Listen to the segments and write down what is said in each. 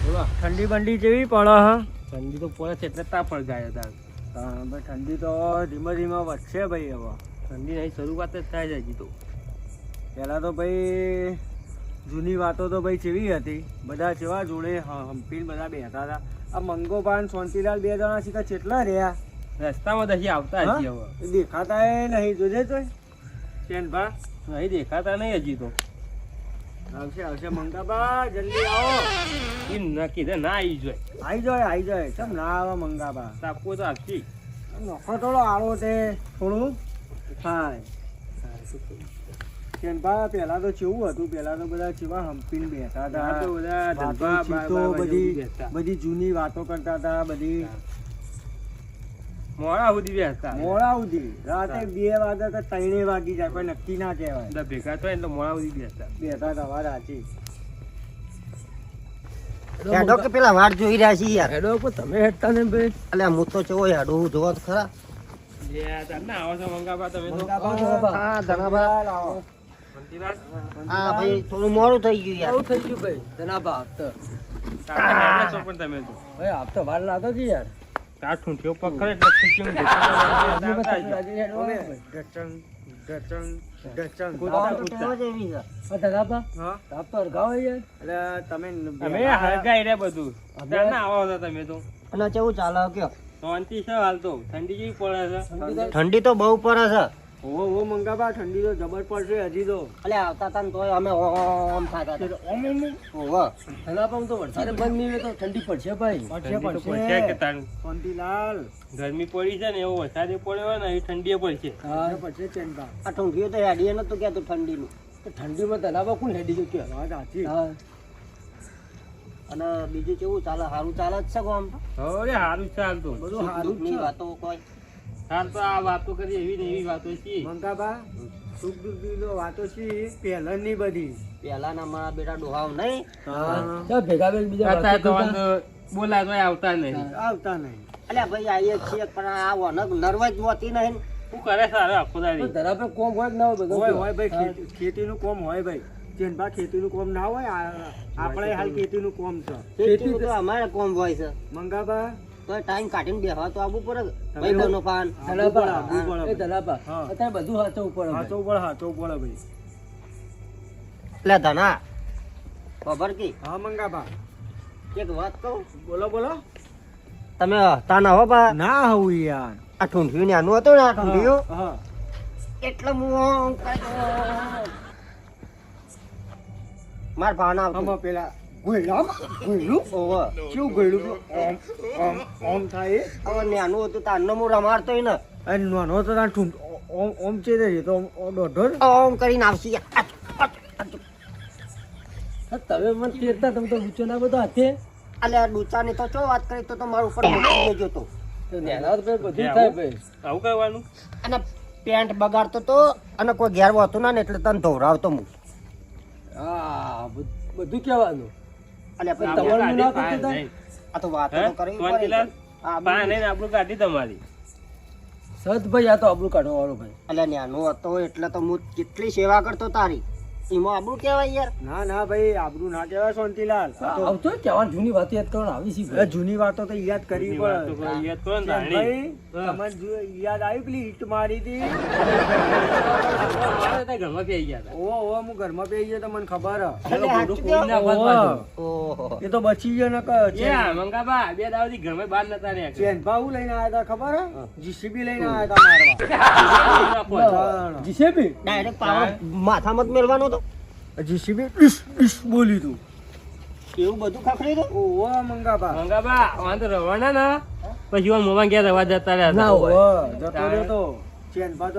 ઠંડી બંડી જેવી પડે હ. ઠંડી તો પડે છે એટલે તાપ જાય હતા ઠંડી તો ધીમે ધીમે વધશે ભાઈ હવે. ઠંડી નહીં શરૂઆત જ થાય હજી તો. પહેલાં તો ભાઈ જૂની વાતો તો ભાઈ કેવી હતી. બધા જેવા જોડે હંપીને બધા બેઠા હતા. આ મંગોપાન શાંતિલાલ બે જણા સીધા કેટલા રહ્યા? રસ્તામાં હજી આવતા હજી હવે. દેખાતા નહીં જોજે તો ચેનભા નહીં દેખાતા નહીં હજી તો. આવશે આવશે મંગાબા જલ્દી આવો. છે ના આવી જોઈએ આવી જાય આવી જાય. કેમ ના આવે મંગાબા. તાપવો તો આપશી નોખો થોડો આવો તે થોડું. થાય ચેનભા પહેલા તો કેવું હતું? પહેલા તો બધા કેવા હંપીને બેઠા હતા. બધા બધી બધી જૂની વાતો કરતા હતા બધી. મોડા સુધી બેસતા. મોડા સુધી. રાતે બે વાગે કે ત્રણે વાગી જાય કોઈ નક્કી ના કહેવાય. ભેગા થાય એટલે મોડા સુધી બેસતા. બેઠા હતા વાર સાચી હેડો કે પેલા વાટ જોઈ રહ્યા છીએ યાર. હેડો પણ તમે હેડતા ને ભાઈ. એટલે હું તો ચેવો હેડો હું જોવા તો ખરા. તમને આવો છો મંગાબા તમે તો. હા ધનાબા લાવો. હા ભાઈ થોડું મોડું થઈ ગયું યાર. થઈ ગયું ભાઈ. જનાબા આપતો તારે હેડે છો પણ તમે તો. ભાઈ આપતો વાર લાગતો છે યાર. તાર થયો. પકડે એટલે ખીચું ઢેકણું તમે આવતા રાજી જ. હેડવા ઓમે, આવે ભાઈ. ઢચંગ, ઢચંગ, ઢચંગ. કૂદતા, હા? યાર તમે અમે હરગાઈ રે બધું. તાર ના આવો છો તમે તો. અને કેવું ચાલે કયો? શાંતિ છે હાલ તો. ઠંડી જેવી પડે છે? ઠંડી તો બહુ પડે છે. ઓહો ઓ મંગાબા ઠંડી તો જબર પડશે હજી તો. અલે આવતા તા ને તોય અમે ઓમ થતા હતા ઓમ ઓમ ઓવા ઓહો. પણ તો વરસાદ બંધ નહીં તો ઠંડી પડશે ભાઈ. પડશે ઠંડી તો પડશે કે તારું શાંતિલાલ. ગરમી પડી છે ને એવો વરસાદ પડ્યો હોય ને એ ઠંડી પડશે. હા પડશે ચિંતા આ ઠંડીઓ તો હેડીએ નતું તો ઠંડીનું. તો ઠંડીમાં તલાબા કોણ હેડી જો કે હા સાચી. હા. અને બીજું કેવું ચાલે? સારું ચાલે જ છે કોમ? અરે સારું છે બધું સારું જ વાતો કોઈ. હાલ તો આ વાતો કરી એવી ને એવી વાતો છે. મંગાબા સુખ દુઃખની વાતો છે પહેલાની બધી. પહેલાના મારા બેટા ડોહાવ નહીં. ભેગા બેન બીજા બોલા તો આવતા નહીં. આવતા નહીં. એટલે ભાઈ આવીએ જ છીએ પણ આ વનક નર્વસ મોતી નહીં. શું કરે સારો આખો કોમ હોય કે ના હોય હોય હોય ભાઈ ખેતી- ખેતીનું કોમ હોય ભાઈ. ચેનભા ખેતીનું કોમ ના હોય આ- આપણે હાલ ખેતીનું કોમ છે. ખેતી તો અમારે કોમ હોય છે. મંગાબા તો ટાઈમ કાઢીને બેહવા તો આવવું પડે ભાઈ બનો પાન. ધલાપા એ ધલાપા અત્યારે બધું હાથો ઉપર હાથો ઉપર હાથો ઉપર ભાઈ. એટલે ધના ખબર કી? હા મંગાબા એક વાત કહું? બોલો બોલો. તમે હતા ના હો બા? ના હું યાર. આ ઠુંઠિયું ને આનું હતું ને આ ઠુંઠિયું? હા. એટલે હું માર ભાવના આવતું. પેલા ઓમ ઓમ ઓમ થાય નાનું હતું તારનો હું રમાડતોય ને નાનો તો તાર ઠૂમ ઓમ ઓમ છે ઓમ- કરીને આવશે તમે મને તેરતા તમે તો ઊંચો ના બધો હાથે તો ચો વાત કરી તો તો મારું ઉપર દેજો તો નેના બધું ભાઈ આવું કહેવાનું અને પેન્ટ બગાડતો તો અને કોઈ ઘેર હોતું ના ને એટલે તને ધોવરાવતો હું હા બધું કહેવાનું આ તો વાતો? તો કરવી આપણું ગાડી તમારી. ભાઈ આ તો આબરૂ કાઢવા વાળો ભાઈ. એટલે નાનો હતો એટલે તો હું કેટલી સેવા કરતો તારી. એમાં આબરું કહેવાય યાર. ના ના ભાઈ આબરું ના કહેવાય શાંતિલાલ. આ તો- જૂની વાત યાદ કરો આવી છે ભાઈ. જૂની વાતો તો યાદ કરી પડે યાદ કરો ને ભાઈ? તમને જો યાદ આવી પેલી હિટ મારી હતી? ઘરમાં બેસી ગયા હતા. ઓવો ઓવો હું ઘરમાં બેસી ગયો તો મને ખબર ના એ તો બચી ગયો ને એ મંગાબા, બે દાવથી ઘરમાં બહાર નતા રહ્યા. ચેન ભાવ લઈને આવ્યા હતા ખબર હે? જીસીબી લઈને આવ્યા હતા મારવા. જીસેબી? ડાયરેક્ટ પાવર માથામાં જ મેળવાનો તો. જીસીબી? ડીશ ડીશ બોલી તું એવું બધું ખખડી તો ઓવો મંગાબા. મંગાબા, વાંધો રવાના ના. પછી ઓલા મોવા ગયા રવા જતા રહ્યા ના ઓ જતો રહ્યો તો ચેન ભાવ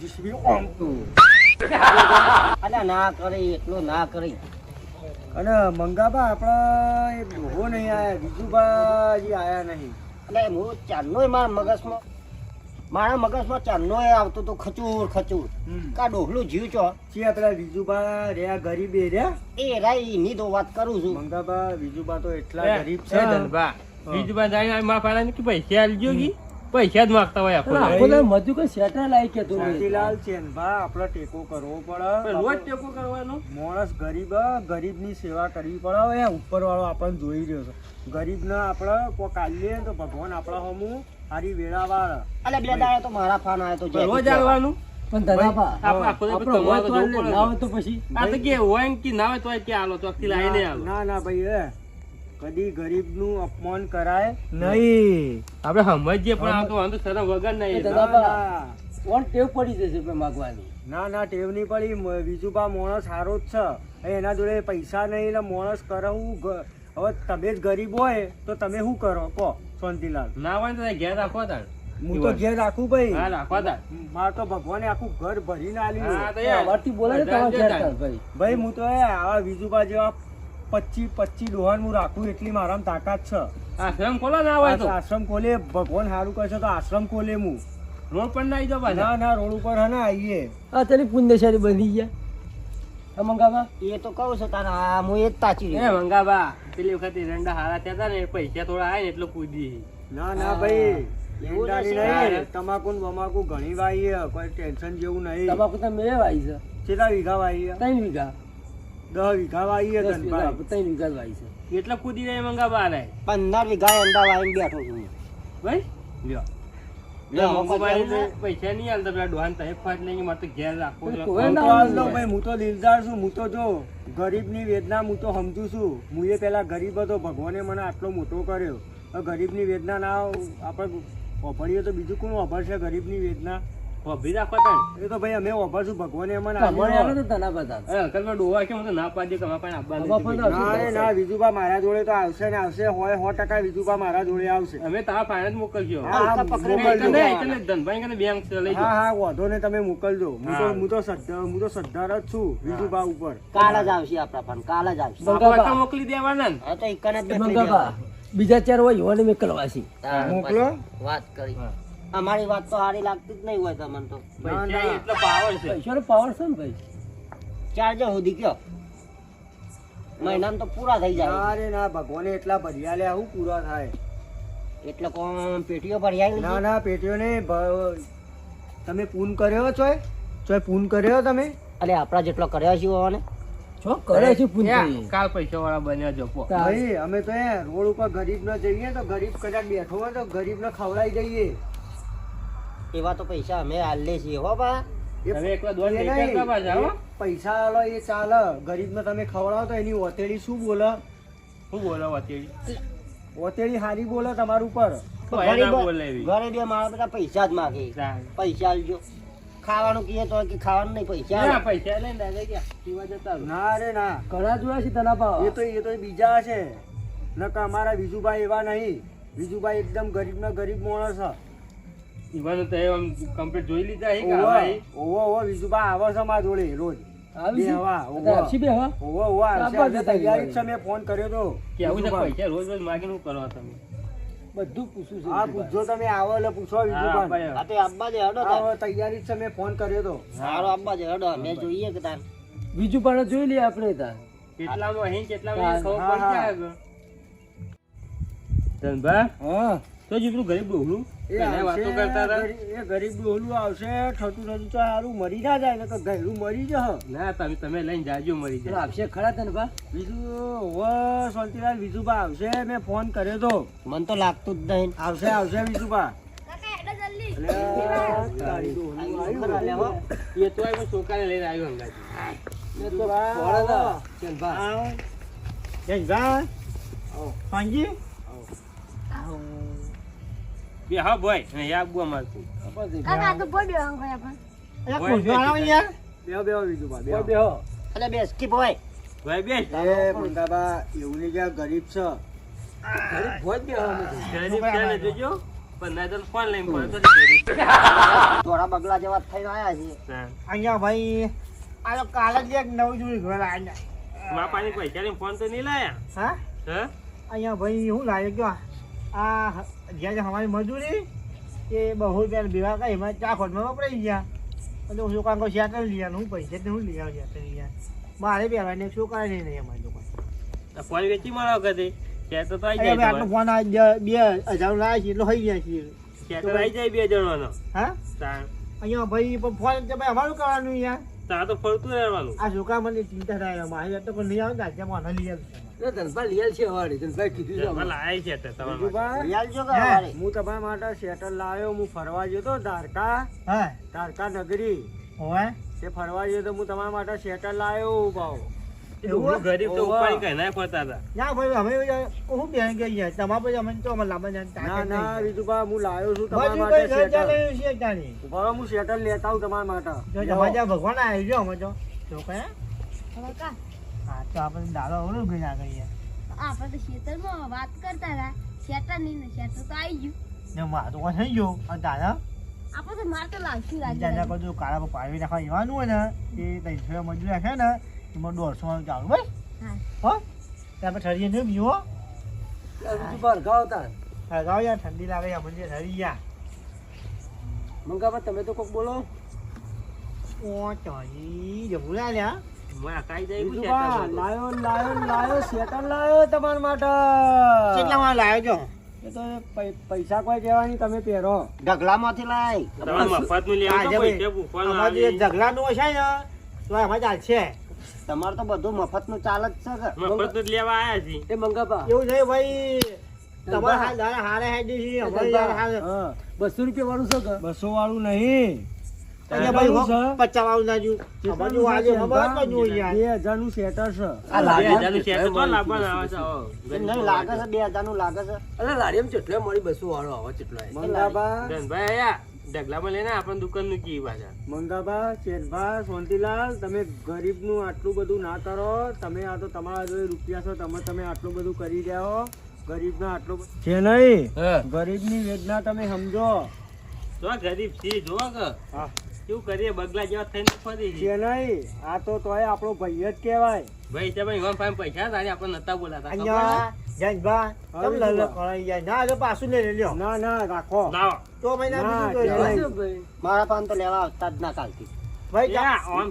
જીસીબી ઓમ. તું અલ્યા ના કરી એટલું ના કરી. અને મંગાબા આપણા એ ડોહો નહીં આયા બીજુબા હજી આયા નહીં. એટલે હું ચાલનો મારા મગજમાં મારા મગજમાં ચારનોય આવતો તો ખચૂર ખચૂર. કા ડોહલું જીવ છો? પેલા બીજુબા રહ્યા ગરીબ એ રહ્યા? એ રાઈ ની તો વાત કરું છું. મંગાબા વિજુબા તો એટલા ગરીબ છે ધનબા. વિજુબા જાય આ મારા કે પૈસા આલજો કી? પૈસા જ માંગતા હોય આપણે આપણે દાડો. કે સેટા લાઈ કે તો. શાંતિલાલ ચેનભા આપણે ટેકો કરવો પડે. રોજ પડે ટેકો કરવાનો? માણસ ગરીબ ગરીબની સેવા કરવી પડે. હવે ઉપરવાળો આપણને જોઈ રહ્યો છે. ગરીબને આપણે કોઈ કાઢીએ તો ભગવાન આપણા હમું સારી વેળા અલે બે દાડા તો મારા ફાન આવ્યો તો રોજ આવવાનું પણ ધનાભા, આપણે હોય તો. ના હોય તો પછી. આ તો કે હોય કે ના હોય તોય કે આલો ચોકથી લાવીને આલો ના ના ભાઈ એ કદી ગરીબનું અપમાન કરાય નહીં. આપણે સમજીએ પણ આ તો વાંધો શરમ વગર નહીં. એ ના, દાદા ના. ઓન ટેવ પડી જશે ભાઈ માગવાની? ના ના ટેવ નહીં પડી. મ- બીજું માણસ સારો જ છે. એના જોડે પૈસા નહીં એટલે માણસ કરે હવે તમે જ ગરીબ હોય તો તમે શું કરો? કહો. શાંતિલાલ ના હોય તો ઘેર રાખો તાણ હું તો ઘેર રાખું ભાઈ. હા રાખો તાણ મારે તો ભગવાને આખું ઘર ભરીને હા આલ્યું તો યાર અમારથી બોલે ને તમારે ભાઈ ભાઈ હું તો આવા બીજુબા જેવા પચી પચી ડોહાન હું રાખું એટલી મારામાં તાકાત છે. આશ્રમ ખોલો ના હોય તો આશ્રમ ખોલે ભગવાન સારું કરશે તો આશ્રમ ખોલે હું. રોડ પર ના આવી જાઓ ના ના રોડ ઉપર હા ને આવીએ આ તેની પુણ્યશાળી બની ગયા. મંગાબા એ તો કહું છું તારા આ હું એ જ તાચી મંગાબા પેલી વખતે રંડા હારા થયા હતા ને પૈસા થોડા આવે ને એટલે કૂદી ના ના ભાઈ તમાકુ ને બમાકુ ઘણી વાઈએ કોઈ ટેન્શન જેવું નહીં. તમાકુ તો મેં વાઈ છે. કેટલા વીઘા વાઈએ? ત્રણ વીઘા. દસ વીઘા ધનભાઈ ત્રણ વીઘા વાઈ છે. એટલે કૂદી રહી મંગાબા રે પંદર વીઘા અંડા વાઈ બેઠો છું ભાઈ? લ્યો. પૈસા નહીં આલતા પેલા ડોહાન તહેફ ફાટ નહીં મારે તો ઘેર રાખવો છે. કોઈ હું તો ના આજ લો હોય. ભાઈ હું તો દિલદાર છું હું તો જો ગરીબની વેદના હું તો સમજુ છું હું એ પેલા ગરીબ હતો ભગવાને મને આટલો મોટો કર્યો ગરીબ ગરીબની વેદના ના આપણે વાપરીએ તો બીજું કોણ વાપરશે ગરીબની વેદના હોભી રાખો તાણ એ તો ભાઈ અમે વાપરશું ભગવાને મને તમારે આલ્યો. તો તના બધા. એ અંકલમાં ડોહા કે હું તો ના પાડી કે અમારા પાસે અમારા આપવાનું પાસે નથી. ના ના વિજુબા મારા જોડે તો આવશે ને આવશે હોય સો ટકા વિજુબા મારા જોડે આવશે. અમે તારા પાસે મોકલજો. હા, હા, પકડી મોકલજો. એટલે ધનભાઈ કને બેંક લઈ હા હા વાંધો ને તમે મોકલજો. હું તો હું. તો શ્રદ્ધા હું તો શ્રદ્ધાર જ છું વિજુબા ઉપર. કાલ જ આવશે આપણા પણ કાલ જ આવશે. મોકલી દેવાના ને. હા તો એકને જ બેઠી મંગાવા બીજા ચાર હોય મેં મોકલો. વાત કરી. અમારી વાત તો સારી લાગતી જ નહીં હોય તમને તો. એટલો પાવર છે? પૈસાનો પાવર છે ને ભાઈ? ચાર્જર સુધી કયો? મહિનામાં તો પૂરા થઈ જાય. અરે ના ભગવાને એટલા ભર્યા લે આવું પૂરા થાય? એટલે કોણ પેટીઓ ભર્યા ના ના પેટીઓ ને તમે પૂન કર્યો છો ચોય પૂન કર્યો તમે? અરે આપણા જેટલો કર્યો છે ઓને. છો કરે છે યા, કાલ પૈસા વાળા બન્યા જો ભાઈ અમે તો એ રોડ ઉપર ગરીબ ન જઈએ તો ગરીબ કદાચ બેઠો હોય તો ગરીબ ને ખવડાવી દઈએ. એવા તો પૈસા અમે હાલે છીએ હો બા. પૈસા આલો એ ચાલે. ગરીબ ને તમે ખવડાવો તો એની ઓતેડી શું બોલે? શું બોલો ઓતેડી? ઓતેડી હારી બોલે તમારું એવી. ઘરે બે મારા બધા પૈસા જ માગે. પૈસા આલજો. ખાવાનું કીએ તો કે ખાવાનું નહીં પૈસા પૈસા લઈને દાદા ગયા. પીવા જતા ના રે ના. ઘણા જોયા છે તના ભાવ એ તો એ તો બીજા છે. નકર અમારા વિજુભાઈ એવા નહીં. વિજુભાઈ એકદમ ગરીબ ના ગરીબ માણસ છે. ઈવાનું તો એમ કમ્પ્લીટ જોઈ લીધા હે કે આવા ઓવો ઓવો વિજુબા આવો છે મારા જોડે રોજ. આવી ઓવા. ઓવો આવશે તૈયારી છે મેં ફોન કર્યો તો. કે આવું છે પૈસા રોજ રોજ માગીને શું તમે? બધું પૂછું છે હા પૂછજો તમે આવો એટલે પૂછો હા, વિજુભાઈ ભાઈ. આ તો આબ્બા જે હડો આવો તૈયારી છે મેં ફોન કર્યો તો. સારો આબ્બા જે હડો અમે જોઈએ કે તાર. બીજું પણ જોઈ લે આપણે તાર. કેટલામાં અહીં કેટલામાં ખબર પડી જાય ધનભા, હા. તો જ ગરીબ ડોહલું. એ પહેલા આવશે, કરતા એ ગરીબ ડોહલું આવશે થતું થતું તો સારું મરી ના જાય ને ગયરું મરી જશે. ના તમે તમે લઈને જાજો મરી જાય. આપશે ખરા તને બા બીજું? હવે શાંતિલાલ વિજુભા આવશે મેં ફોન કર્યો તો. મને તો લાગતું જ નહીં. આવશે આવશે વિજુભા. એ તો છોકરાને લઈને આવ્યો પાંજી બે હા ભાઈ. ને યા બુઆ મારતું કાકા તો પડ્યો આમ કોઈ બે બેહો બેહો વિજુભા બેહો બેહો અલે બેસ કી હોય ભાઈ બે. એ મંગાબા એવું નહીં કે ગરીબ છે. ગરીબ ભોજ અમે તો. ગરીબ છે જોજો? પણ ફોન લઈને પડે તો ગરીબ. થોડા બગલા જેવા થઈને આયા છે અહીંયા ભાઈ આ તો કાલે જ એક નવું જોયું ઘર મા પાણી પૈસા ફોન તો નહીં લાયા? હા? હા? અહીંયા ભાઈ શું લાગે ગયો? આ જ્યાં જ્યાં અમારી મજૂરી એ બહુ રૂપિયા ભેગા કરી એમાં ચા ખોટમાં વપરાઈ ગયા. અને હું શું કાંકો શેટર લઈ આવ્યો હું પૈસા જ હું લઈ આવ્યો શેટર લઈ મારે પહેરવાને શું કરે નહીં અમારી દુકાન? ફોન વેચી મારા વખતે. ત્યાં તો તો આવી જાય આટલો ફોન બે હજાર લાવ્યા છે એટલો થઈ ગયા છે. શેટર આવી જાય બે જણવાનો હા? અહીંયા ભાઈ પણ ફોન અમારું કરવાનું યાર તારા તો ફરતું રહેવાનું. આ છોકરા મને ચિંતા થાય મારે તો નહીં આવે આજે મને લઈ આવશે ધનભાઈ છે ધનભાઈ કીધું છે તમારા માટે. લઈ આવજો કે હે. હવારે. હું તમારા માટે શેટર લાવ્યો હું ફરવા ગયો તો દ્વારકા. હા. દ્વારકા નગરી. ઓય તે ફરવા ગયો તો હું તમારા માટે શેટર લાવ્યો ભાવ હું ગરીબ તો ઉપાડી કઈ ના ફરતા હતા. ના ભાઈ અમે હું બેન ગઈ યાર તમારા પછી અમે તો અમે લાંબા જાણ ના ના હું લાવ્યો છું તમારા માટે શેટર હું શેટર લેતા આવું તમારા માટે. ભગવાન આવી ગયો અમે તો. છોકરા હવે કા? હા તો આપણે દાડો અવરું ગઈ ના ગઈએ આપણે તો ખેતરમાં વાત કરતા હતા. શેટર નહીં ને શેટર તો આવી ગયું. ને માર તો થઈ ગયો. અને દાદા? આપણે તો માર તો જ્યાં લાગે બધું કાળા પર પાવી નાખવા જવાનું હોય ને એ ત્રણસો મજૂર રાખે ને એમાં દોઢસો માં ચાલુ ભાઈ હા. હો? ત્યાં ઠરીએ ને બીજો આ બીજું બહાર ગાવ તાર. હગાવ યાર ઠંડી લાગે યાર મને ઠરી યાર મંગાવા તમે તો કોક બોલો. ઓ ચોરી જવું લ્યા લાયો લાયો લાયો તમારા માટે. કેટલા માં છો? એ તો પૈસા કોઈ કહેવાની તમે પહેરો. ઢગલામાંથી લાય. તમારે મફતનું તો આજે પૈસા ભૂખવાનું અમારે જે આવી. ઝઘડાનું હશે ને તો એમાં ચાલશે તમારે તો બધું મફતનું ચાલ જ છે કે. લેવા આયા છીએ. એ મંગાભા એવું છે ભાઈ. તમારે હારે હેડી અમારે હાલ હા, બસો રૂપિયા વાળું છે બસો વાળું નહીં. ના ન નું નું ઢગલામાં કી પાછા. મંગાભા તમે ગરીબનું આટલું બધું ના કરો. તમે આ તો તમારા જોડે રૂપિયા છો તમે તમે આટલું બધું કરી રહ્યા હો. ગરીબના આટલું બધું છે નહીં? ગરીબની વેદના તમે સમજો. ગરીબ છે જોવા કે. હા. કેવું કરીએ? બગલા જેવા થઈને ફરી છે. નહીં? આ તો તોય આપણો ભાઈ જ કહેવાય. ભાઈ તે ભાઈ એમાં પાસે પૈસા હતા આપણે નતા બોલાતા. અહીંયા તમે જાય. ના તો પાછું લઈ લ્યો ના ના રાખો? તો મહિના બીજું. મારા પાન તો લેવા આવતા જ ના કાલથી. ભાઈ. ઓન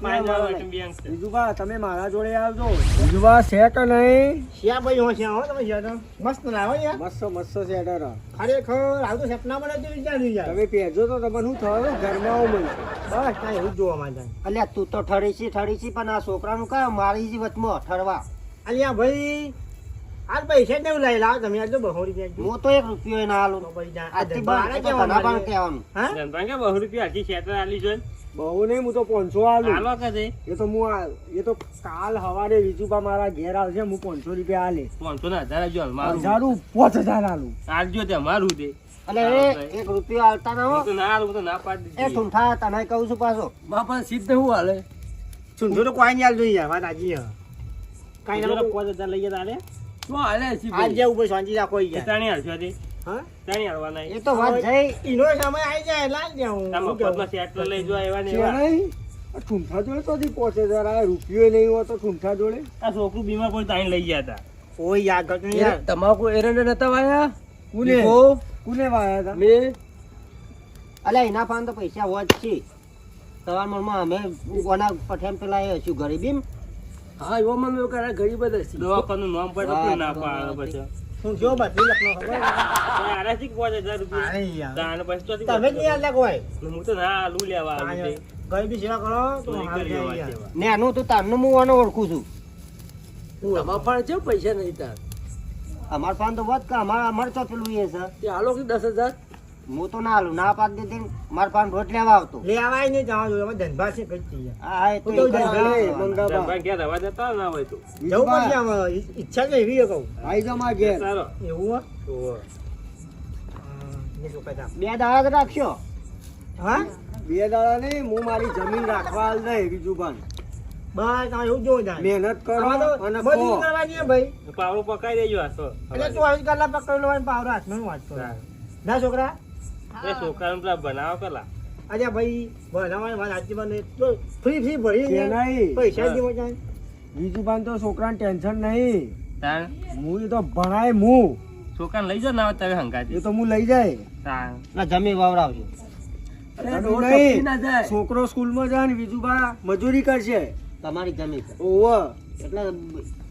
બીજુભા તમે મારા જોડે આવજો. બીજુભા સેટ નહીં? શ્યા ભાઈ હો શ્યા હો તમે શ્યા તો. મસ્ત લાવો યાર. મસ્ત મસ્ત સેટર ખરેખર આવું તો સપના મને તો વિચાર્યું યાર તમે પહેરજો તો તમને શું થયું ઘરમાં આવું મને બસ કાંઈ એવું જોવા માંગે. અલ્યા તું તો ઠરીશી છે પણ આ છોકરાનું કા? મારી જી વચમાં ઠરવા. અહીંયા ભાઈ હાલ પૈસા જ નહીં લાવી લાવો તમે આજે બહુ રૂપિયા હું તો એક રૂપિયો ના હાલું. તો ભાઈ જા. આ આજથી ધંધા બંધ આને એટલે કેવા ધના પણ મારે? કહેવાનું. હા? ધનભાઈ કે બહુ રૂપિયા? હજી ખેતર આલી જોઈ. બહુ નહીં હું તો પાંચસો આલું. હાલો કે એ તો હું એ તો કાલ સવારે વિજુભા મારા ઘેર આવશે હું પાંચસો રૂપિયા આલે. પાંચસો ના હજાર જો મારું. હજારું પાંચ હજાર આલું. આલજો તે મારું તે. એટલે એક રૂપિયો હાલતા ના હો. હું ના તો ના પાડી એ. ઠૂંઠા તને કહું છું પાછો. માં પણ સીધે હું હાલે તો કોઈ નહીં હાલતું યાર વાત આજી. કાંઈ ના પાંચ હજાર લઈ જતા આલે? શું હાલે ઉપર શાંતિ રાખો યાર તાણી હાલશો તે? એ તો વાત જઈ. ઈનો સમય આવી જાય લાલ દેવું લઈ જો એવા ને એવા. ઠૂંઠા જોડે તો રૂપિયો નહીં હોય તો ઠૂંઠા જોડે. આ છોકરું બીમાર પડી લઈ ગયા હતા. યાર. તમાકુ એરંડે નતા વાયા? કુને? કુને વાયા હતા? મેં? અલ્યા એના પાન તો પૈસા હોત છે. સવાર મનમાં અમે કોના પઠેમ પેલા એ હશું ગરીબી હા એવો માં મેં કરે ગરીબ જ હશે. દવાખાનું નામ પડે ના પાડે પછી. શું જો બધી લખનો ખબર આરાથી હજાર રૂપિયા. તાણ તમે જ નહીં હું તો ના લુ લેવા આવું કઈ બી સેવા કરો તો. ને આનું તો તારનું હું આને ઓળખું છું. તમારા પણ છે પૈસા નહીં તાર? અમાર પાન તો વાત કે અમારે અમાર તો પેલું એ છે. તે હાલો કે દસ હજાર? હું તો ના આલું ના પાડી દીધી માર પાન રોટ લેવા આવતો. લે આવાય નહીં જવા જોઈએ અમે ધંધા છે કઈ જઈએ. આ એ તો હું. મંગાવા. ઘેર રહેવા દેતા ના હોય તો? જવું પડશે આમાં. ઈચ્છા જ એવી કહું. આઈ જાઓ મારા ઘેર. સારો. એવું હો? હા? બે દાડા રાખશો. હા? બે દાડા નહીં હું મારી જમીન રાખવા હાલ નહીં બીજું પણ બસ એવું જોવું જાય મહેનત કરો અને બધું કરવાની છે ભાઈ. પાવડો પકાઈ દેજો આ તો. એટલે ચોવીસ કલાક પકડી લેવાનું પાવરો હાથમાં વાંચતો ના છોકરા? એ છોકરાને પેલા બનાવો પેલા. અજા ભાઈ ભણાવવાની વાત સાચી બને તો ફ્રી ફ્રી ભરી નહીં. પૈસા જ જાય. બીજું પણ તો છોકરાને ટેન્શન નહીં. તાર હું તો ભણાય હું છોકરાને લઈ જાઓ ના તમે તમે એ તો હું લઈ જાય. ના જમી વાવડાવજો. છોકરો સ્કૂલ છોકરો સ્કૂલમાં જાય ને બીજું બા મજૂરી કરશે. તમારી જમીન ઓવ એટલે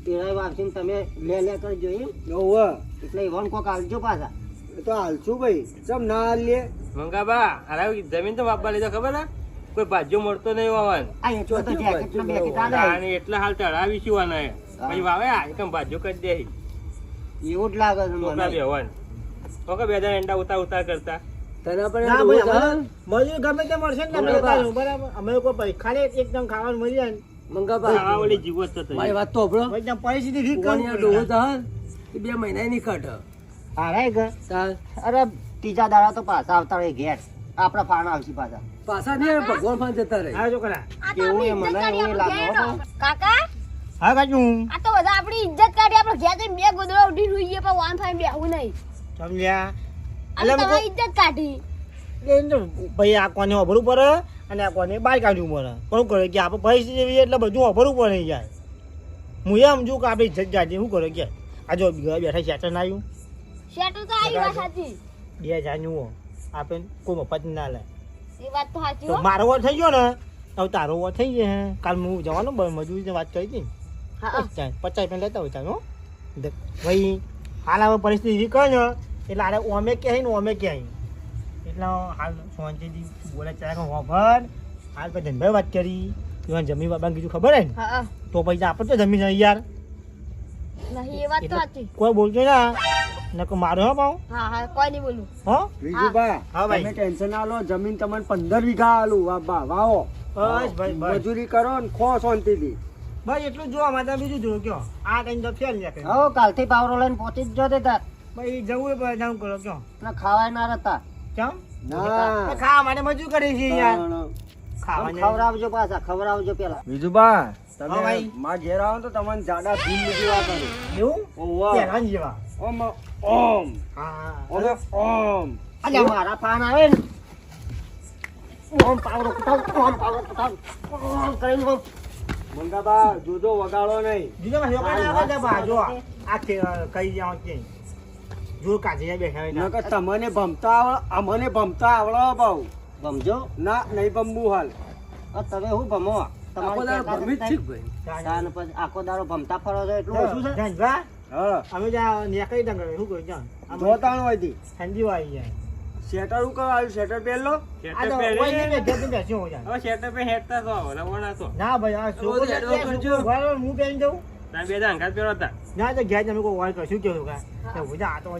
એના વાપસીને તમે લે લે કરજો એમ. ઓવ એટલે વન કોક આવજો પાછા. તો હાલશું ભાઈ. ચમ ના હાલીએ? મંગાબા હારા જમીન તો વાપવા લીધો ખબર હા? કોઈ ભાજ્યો મળતો નહીં વાવન તો ને એટલા હાલ ચડાવી શું વાના પછી વાવે એકમ ભાજ્યો કરી દે. એવું જ લાગે છે મને. બેવાન ઓકે બે જણા એંડા ઉતાર ઉતાર કરતા. તને પણ ના મજૂર ગમે તે મળશે ને બરાબર. અમે કોઈ ભાઈ ખાલી એકદમ ખાવાનું મળી જાય ને આ મંગાબા ઓલી જીવો જ તો મારી વાત તો એકદમ પરિસ્થિતિ ઠીક કરવી ડોહો તો બે મહિના ની કાઢ હારાય કે? તાર. અરે ત્રીજા દાડા તો પાછા આવતા રહે ઘેર. આપણા ફાણ આવશે પાછા. પાછા નહીં ભગવાન પાસે જતા રહે. હા છોકરા આ તો કેવું એ મને એવું આપણે કાકા? હા કાચું આ તો બધા આપણી ઇજ્જત કાઢી આપણે ઘેર જઈને બે ગોદડા ઉઠી સુઈએ પણ વાન ફાઈન બેહવું નહીં. સમજ્યા? આ તો એટલે તમારી ઇજ્જત કાઢી. ભાઈ આ કોને વાપરવું પડે અને આ કોને બહાર કાઢવું પડે. પણ શું કરે કે આપણે પરિસ્થિતિ એવી એટલે બધું અભરું પડે યાર હું એમ સમજુ કે આપણી ઇજ્જત કાઢી શું કરે કે? આ જો બેઠા શેટર ના આવ્યું. શેટર તો આવી વાત સાચી. બે નું આપણે કોઈ મફત ના લે. એ વાત તો સાચી હો. મારો થઈ ગયો ને હવે તારો વાર થઈ ગયો કાલ હું જવાનું મજૂરી વાત કરી હતી હા પચાસ પચાસ રૂપિયા લેતા હોય ચાલો. ભાઈ હાલ હવે પરિસ્થિતિ એવી કહે ને એટલે આરે ઓમે ક્યાંય ને ઓમે ક્યાંય એટલે હાલ સોંજેજી બોલે ચાલે કે વાપર હાલ પછી ધનભાઈ વાત કરી. એમાં જમીન બાબાને કીધું ખબર હે ને? તો પછી આપણે તો જમીન નહીં યાર. નહીં એ વાત તો કોઈ બોલજો ના. નકર મારો હો પાઉં હા હા કોઈ નહીં બોલું. હો? બીજું બા હા ભાઈ. તમે ટેન્શન ના લો જમીન તમને પંદર વીઘા આલું. વા બા વાવો. બસ ભાઈ મજૂરી કરો ને ખો શાંતિથી. ભાઈ એટલું જોવા માટે બીજું જોયું કયો? આ કઈ તો ફેર નાખે હવે કાલથી પાવરો લઈને પહોંચી જ જતે તાર. ભાઈ જવું એ જાઉં કરો કયો? ને ખાવાય ના રહેતા. કેમ? ના. ખાવા માટે મજૂર કરી છે યાર. ખવડાવજો પાછા ખવડાવજો પેલા. બીજું બા તમે ભાઈ. માં ઘેર આવો તો તમને જાડા ભીમ બીજી વાત કરું. એવું? ઓવા જેવા. ઓમ ઓમ હા. ઓમ ઓમ અલ્યા મારા ફાન આવે ને. ઓમ પાવરો કુટાવ ઓમ પાવરો કુટાવ. ઓમ કરીને ઓમ. મંગાબા જોજો વગાડો નહીં. બીજો માં છોકરા આવે છે બાજુ આ. કઈ જાવ કે. જો કાઢી બેઠા હોય નકર તમને ભમતા આવડો અમને ભમતા આવડો બહુ. ભમજો? ના નહીં ભમવું હાલ. આ તમે શું ભમો? તમારો ભમી જ છે ભાઈ? આખો દારો ભમતા ફરો છો એટલું ઓછું છે? ધનભા હા. અમે જ્યાં નીકળી દંગ શું કહ્યું જાણ જો તાણ હોય તી. ઠંડી વાળી જાય શેટર હું કહું આવ્યું શેટર પહેરલો શેટર જાણ હવે શેટર પે હેડતા તો રવાના તો. ના ભાઈ આ કરજો. હું પહેરી દઉં. તમે બે અંગાત પહેરો હતા ના તો ઘેર તમે કોઈ વાર કશું કેવું કા? તો આ તો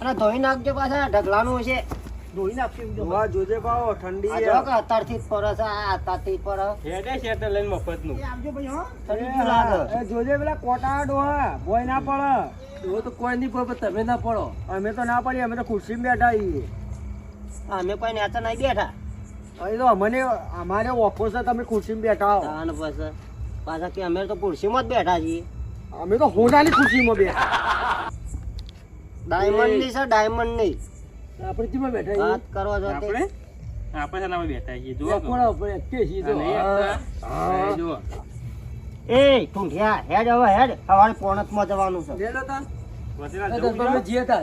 અને ધોઈ નાખજો પાછા ઢગલાનું હશે. દોઈ નાખશું. જોવા જોજે પાવો ઠંડી આ જો કે અત્યારથી જ પર છે આ અત્યારથી પડે હેડે શેટર લઈને મફતનું એ આવજો ભાઈ હો. ઠંડી લાગે. એ જોજે પેલા કોટા ડોહા બોય ના પડે. એવો તો કોઈ નહીં પડે તમે ના પડો. અમે તો ના પડીએ અમે તો ખુરશીમાં બેઠા છીએ. અમે કોઈ નેતા નહીં બેઠા. અહીં તો અમને અમારે ઓફો છે તમે ખુરશીમાં બેઠા હો. તાન પછી પાછા કે અમે તો ખુરશીમાં જ બેઠા છીએ. અમે તો હોનાની ખુરશીમાં બેઠા. ડાયમંડની છે ડાયમંડની. આપણે બેઠા વાત કરો છો આપણે? આપણે શાના બેઠા છીએ. જો. એ ઠુંઠિયા હેડ હવે હેડ. સવારે પોણતમાં જવાનું છે. તા.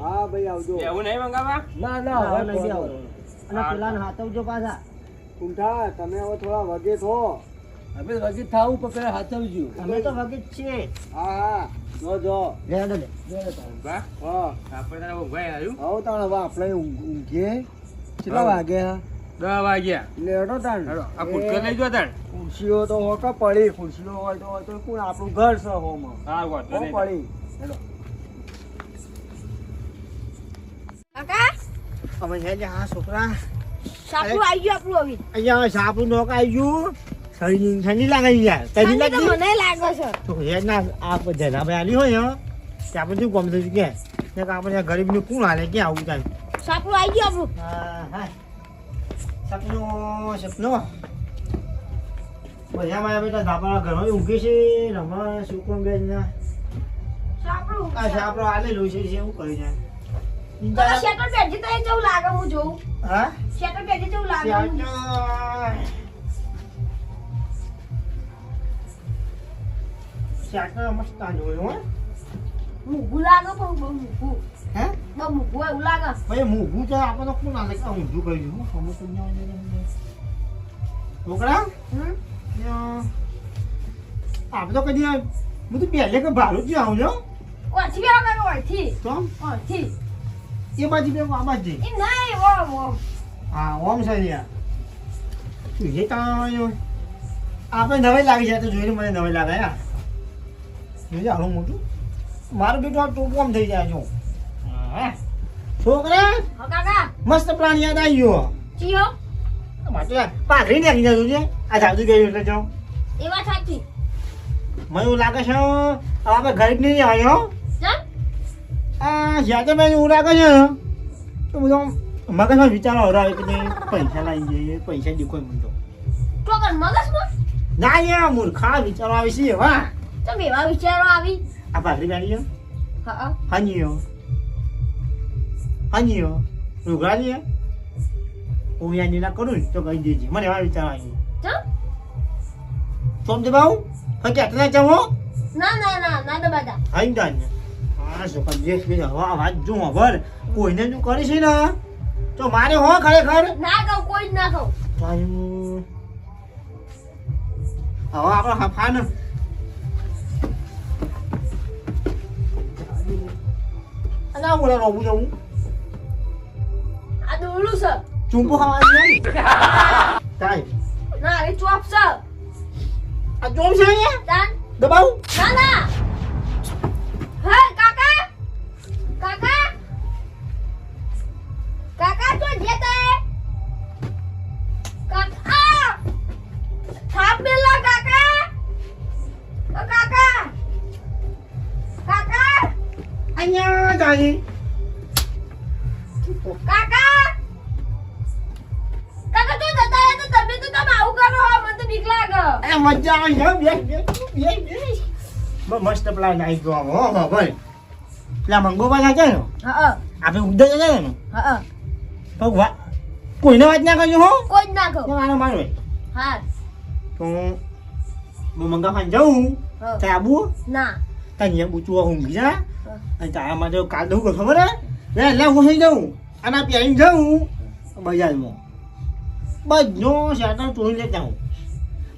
હા ભાઈ આવજો. એવું નહીં મંગાવા ના ના ના, હવે નહીં નહીં અને પેલા હાથવજો પાછા. કુંઠા તમે હવે થોડા વગે થો. હવે વગે થાવું પણ પેલા હાથવજો. તમે તો વગી છે હા હા. જો જો. લે લે બા. હા. આપણે તારા ઊંઘાઈ આવ્યું આવો તાણ આપણે ઊંઘ- કેટલા વાગે હા દસ વાગ્યા. લેડો તાણ. આ કુટકો લઈ જો તાણ ખુરશીઓ તો હોકા પડી ખુરશીઓ હોય તો હોય તો કોણ? આપણું ઘર છે હોમાં. હા વાંધો નહીં. પડી. હેલો કાકા? અમે છે આ છોકરા. સાપુ આવી ગયું આપણું હવે. અહીંયા સાપુ નોક આવી ગયું. ઠંડી ઠંડી લાગે યાર. ઠંડી લાગે? મને લાગે છે. તો હે ના આ જરા ભાઈ આલી હોય કે આપણે શું ગમ થયું કે? ને કે આપણે ગરીબ ને કોણ હાલે ક્યાં આવું થાય સાપનું આવી ગયું આપણું. હા હા. સપનો સપનો. બધા મારા બેટા ધાબાના ઘરમાં ઊંઘે છે. રમવા સુકમ બેન ના સાપડું આ સાપડો લો છે શું કરી જાય શેટર તો એ લાગે હું જોઉં. હા? શેટર બેઠી કેવું લાગે શાકર મસ્ત જોયું હો. મૂઘું લાગે પણ બહુ મૂઘું હે? બહુ હોય એવું લાગે. ભાઈ મૂઘું તો આપણને કોણ આલે? કે ઊંધું કરી દીધું. સમજ તો. છોકરા. આપણે તો કદી હું તો પહેલે કે ભાડું જ આવું છો ઓછી કાકા ઓછી તો? ઓછી એ બાજુ બે આ બાજુ. એ નહીં ઓમ ઓમ. હા ઓમ છે અહીંયા. તું જે કાં આપણે નવાઈ લાગી જાય તો જોઈને મને નવાઈ લાગે યાર જોઈ જા મોટું મારું બેટું આ ટોપું આમ થઈ જાય જો. હા. છોકરા હા મસ્ત પ્લાન યાદ આવી ગયો. ચિયો. માટે યાર નાખી જાય છે. આ જાદુ ગયું એટલે જો એ વાત સાચી. મને એવું લાગે છે આપણે ગરીબ નહીં આવ્યો હો. આ જ્યાં તો મને એવું લાગે છે તો બધું મગજમાં વિચારો હરાવે કે પૈસા લાવી જઈએ પૈસા દીખોય મને તો. મગજમાં? ના યાર મૂર્ખા વિચારો આવે છે એવા. ચમ એવા વિચારો આવી? આ પહેરી ગયો હા. હાનીયો હાનીયો રૂગરાની હું યાની ના કરું તો કહી દેજે. મને એવા વિચાર આવી. સોમ દે બાઉ ફકે આટલા ચાવો ના ના ના ના દબાદા હાઈ દાન આ શું દેખ બે હવા વાત જો ખબર કોઈને તું કરીશ ને? તો મારે હો ખરેખર? ના કહું કોઈ જ ના કહું. હવે આપણે હફા ને. અને આ બોલા રોબું જવું આ દોરલું છે ચૂંપો ખાવાની નહીં તાય ના એ ચોપ છે આ જોમ છે અહીંયા તાન અહીંયા જાય કાકા કાકા તો જતા રહે તો તમે તો તમે આવું કરો હો મને તો બીક લાગે એ મજા આવે છે બે બે બે બે મસ્ત પ્લાન આવી ગયો હો હો ભાઈ પેલા મંગો પાછા છે ને હા આપણે ઉદ્ધર છે ને હા તો વા- કોઈને વાત ના કરજો હો કોઈ જ ના કહો તો મારો મારો હા તો હું મંગા ખાન જાઉં હા. ત્યાં આબુ ના ત્યાં અહીંયા બુચું ઊંઘી જા અને તારા માટે કાલ દઉં ખબર હે? લે એટલે હું થઈ જાઉં. અને પહેરીને જાઉં. બજારમાં. બધો શેટર ચોરી લેતા હું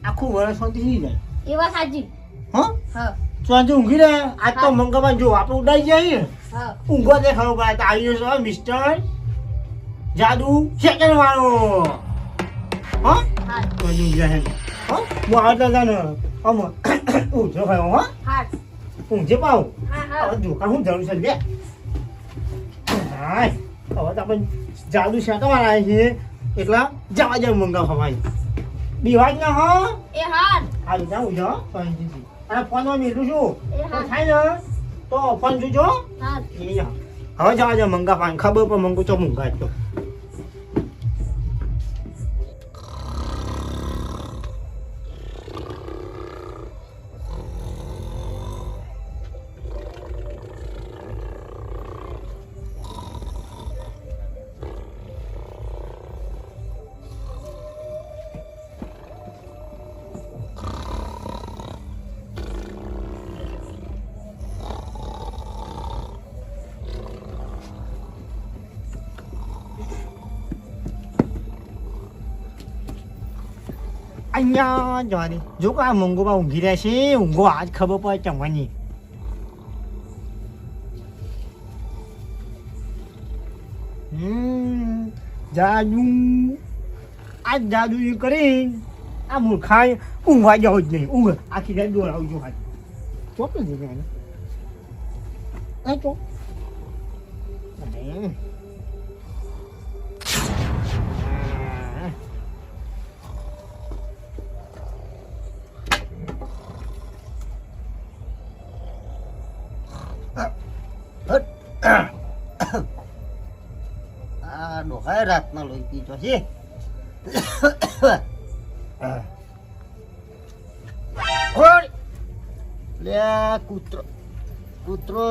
આખું વર્ષ શાંતિ થઈ જાય. એ વાત સાચી. હા? શાંતિ ઊંઘી રહે આજ તો મંગાવા જો આપણે ઉડાઈ જઈએ ઊંઘો દે ખબર પડે. તો આવી જશો મિસ્ટર જાદુ સેકન્ડ વાળો. હા? હા. તો હજી ઊંઘ્યા હે? હા? આવતા હતા ને. આમ ઊંઘો ખાયો હા? હા. ઊંઘે પાઉં. હવે દુકાન હું જરૂર છે લે. હવે તો આપણે જાદુ શેટો વાળા છીએ એટલા જવા જવા મંગાવ ખવાય. બીવાજ ના હો. એ હાર હાલ જાઉં જો શાંતિથી અને ફોનમાં મેલું છું. તો થાય ને? તો ફોન જોજો. હા. હવે જવા જવા મંગા પાન. ખબર પણ મંગુ તો મંગા અહીંયા ઊંઘી રહ્યા છે ઊંઘો આજ ખબર પડે ચમવાની જાદુ આ જાદુ એ કરી આ મૂર્ખાએ ઊંઘવા જાવ જ નહીં ઊંઘ આખી રાત ને ચોપ આ ડોહાય રાતના લોહી પીજો છે! લે કૂતરો કૂતરો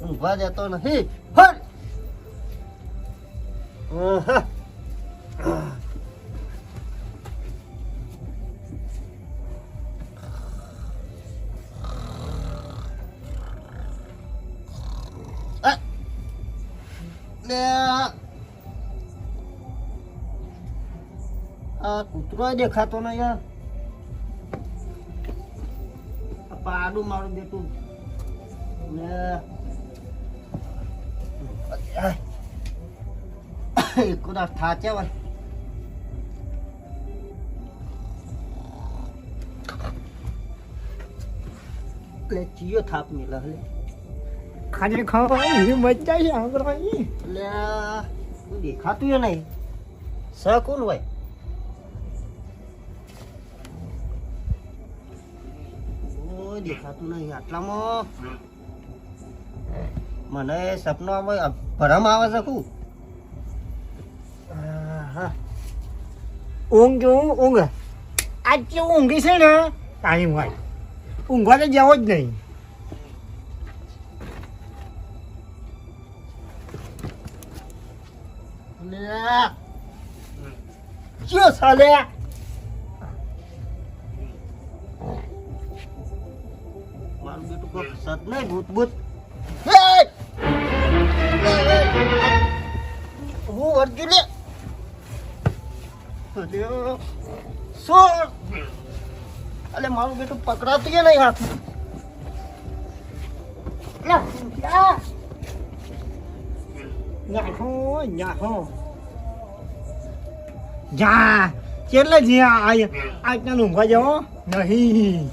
ઊંઘવા જતો નથી હટ! આહા! કૂતરો દેખાતો નહીં યાર પાડું મારું બેટું. આ. કુદાસ થાચે હોય એટલે ચિયો થાપ મિલા લે. ખાજે ખાવા મજા છે સાંભળવાની લે દેખાતું નહીં. સ કોણ હોય? દેખાતું નહીં. આટલામાં મને સપનો ભરમ આવે છે કું ઊંઘ ઊંઘ ઊંઘ. આજ જે ઊંઘી છે ને ટાઈમ હોય ઊંઘવા તો જવો જ નહીં. લે ચિયો સત નહીં ભૂત ભૂત હે! લે, લે. અલે મારું બેટું પકડાતું કે નહીં હાથ. નાખો નાખો જા કેટલે જ્યાં આ આજના ઊંઘવા જવો નહીં